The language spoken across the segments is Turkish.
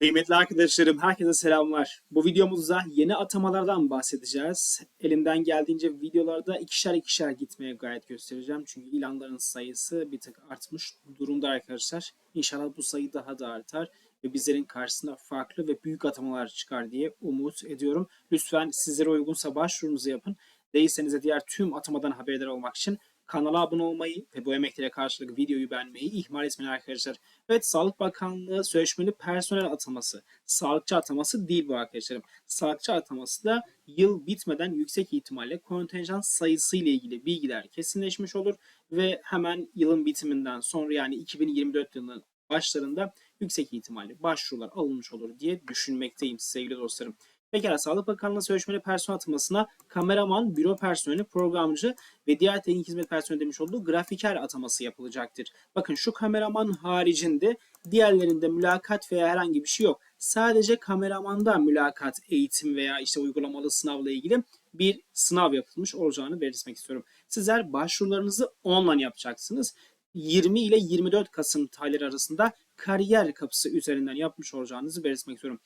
Kıymetli arkadaşlarım, herkese selamlar. Bu videomuzda yeni atamalardan bahsedeceğiz. Elimden geldiğince videolarda ikişer ikişer gitmeye gayet göstereceğim. Çünkü ilanların sayısı bir tık artmış durumda arkadaşlar. İnşallah bu sayı daha da artar ve bizlerin karşısına farklı ve büyük atamalar çıkar diye umut ediyorum. Lütfen sizlere uygunsa başvurunuzu yapın. Değilseniz de diğer tüm atamadan haberdar olmak için kanala abone olmayı ve bu emeklere karşılık videoyu beğenmeyi ihmal etmeyin arkadaşlar. Evet Sağlık Bakanlığı sözleşmeli personel ataması. Sağlıkçı ataması değil bu arkadaşlarım. Sağlıkçı ataması da yıl bitmeden yüksek ihtimalle kontenjan sayısı ile ilgili bilgiler kesinleşmiş olur ve hemen yılın bitiminden sonra yani 2024 yılının başlarında yüksek ihtimalle başvurular alınmış olur diye düşünmekteyim sevgili dostlarım. Pekala Sağlık Bakanlığı sözleşmeli personel atamasına kameraman, büro personeli, programcı ve diğer teknik hizmet personeli demiş olduğu grafiker ataması yapılacaktır. Bakın şu kameraman haricinde diğerlerinde mülakat veya herhangi bir şey yok. Sadece kameramanda mülakat, eğitim veya işte uygulamalı sınavla ilgili bir sınav yapılmış olacağını belirtmek istiyorum. Sizler başvurularınızı online yapacaksınız. 20 ile 24 Kasım tarihleri arasında kariyer kapısı üzerinden yapmış olacağınızı belirtmek istiyorum.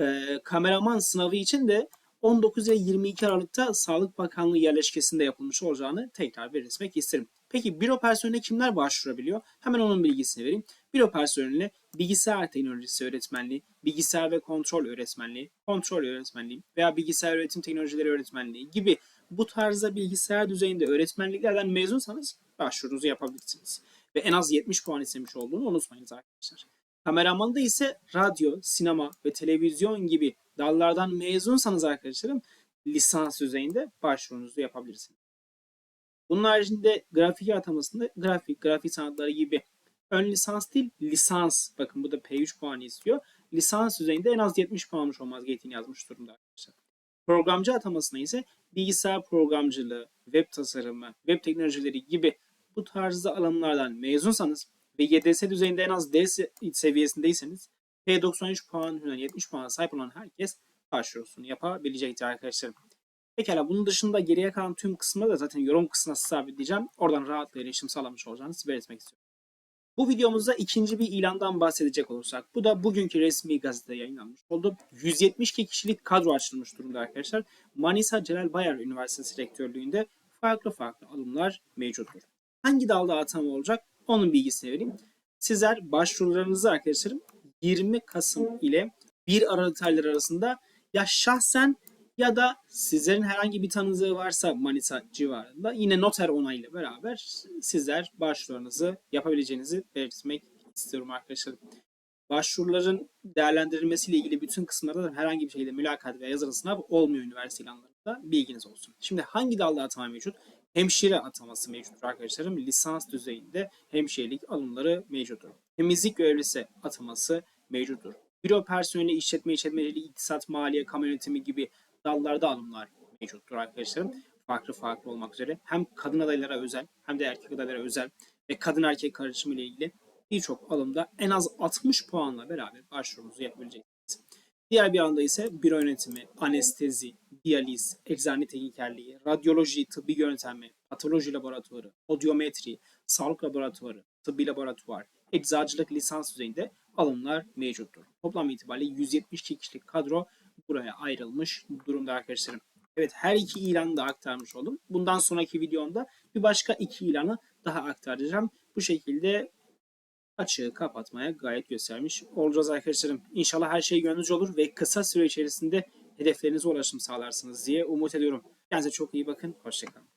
Ee, kameraman sınavı için de 19 ile 22 Aralık'ta Sağlık Bakanlığı yerleşkesinde yapılmış olacağını tekrar belirtmek isterim. Peki büro personeline kimler başvurabiliyor? Hemen onun bilgisini vereyim. Büro personeline bilgisayar teknolojisi öğretmenliği, bilgisayar ve kontrol öğretmenliği, kontrol öğretmenliği veya bilgisayar üretim teknolojileri öğretmenliği gibi bu tarzda bilgisayar düzeyinde öğretmenliklerden mezunsanız başvurunuzu yapabilirsiniz. Ve en az 70 puan istemiş olduğunu unutmayınız arkadaşlar. Kameramanda ise radyo, sinema ve televizyon gibi dallardan mezunsanız arkadaşlarım lisans düzeyinde başvurunuzu yapabilirsiniz. Bunun haricinde grafik atamasında grafik, grafik sanatları gibi ön lisans değil lisans bakın bu da P3 puanı istiyor. Lisans düzeyinde en az 70 puan almış olmaz gerektiğini yazmış durumda arkadaşlar. Programcı atamasına ise bilgisayar programcılığı, web tasarımı, web teknolojileri gibi bu tarzda alanlardan mezunsanız ve YDS düzeyinde en az D seviyesindeyseniz P93 puan, yani 70 puana sahip olan herkes başvurusunu yapabilecektir arkadaşlarım. Pekala bunun dışında geriye kalan tüm kısımda da zaten yorum kısmına sabitleyeceğim. Oradan rahatlıkla erişim sağlamış olacağınızı belirtmek istiyorum. Bu videomuzda ikinci bir ilandan bahsedecek olursak, bu da bugünkü resmi gazetede yayınlanmış oldu. 172 kişilik kadro açılmış durumda arkadaşlar. Manisa Celal Bayar Üniversitesi Rektörlüğü'nde farklı farklı alımlar mevcuttur. Hangi dalda atama olacak? Onun bilgisini vereyim. Sizler başvurularınızı arkadaşlarım 20 Kasım ile 1 Aralık tarihleri arasında ya şahsen ya da sizlerin herhangi bir tanıdığı varsa Manisa civarında yine noter onayıyla beraber sizler başvurularınızı yapabileceğinizi belirtmek istiyorum arkadaşlar. Başvuruların değerlendirilmesiyle ilgili bütün kısımlarda da herhangi bir şekilde mülakat veya yazılı sınav olmuyor üniversite ilanlarında. Bilginiz olsun. Şimdi hangi dalda atama mevcut? Hemşire ataması mevcuttur arkadaşlarım. Lisans düzeyinde hemşirelik alımları mevcuttur. Temizlik görevlisi ataması mevcuttur. Büro personeli, işletme işletmeciliği, iktisat, maliye, kamu yönetimi gibi dallarda alımlar mevcuttur arkadaşlarım. Farklı farklı olmak üzere hem kadın adaylara özel hem de erkek adaylara özel ve kadın erkek karışımı ile ilgili birçok alımda en az 60 puanla beraber başvurunuzu yapabileceksiniz. Diğer bir anda ise büro yönetimi, anestezi, diyaliz, eczane teknikerliği, radyoloji, tıbbi yöntemi, patoloji laboratuvarı, odyometri, sağlık laboratuvarı, tıbbi laboratuvar, eczacılık lisans düzeyinde alımlar mevcuttur. Toplam itibariyle 172 kişilik kadro buraya ayrılmış durumda arkadaşlarım. Evet her iki ilanı da aktarmış oldum. Bundan sonraki videomda bir başka iki ilanı daha aktaracağım. Bu şekilde açığı kapatmaya gayet göstermiş olacağız arkadaşlarım. İnşallah her şey gönlünüzce olur ve kısa süre içerisinde hedeflerinize ulaşım sağlarsınız diye umut ediyorum. Kendinize çok iyi bakın. Hoşçakalın.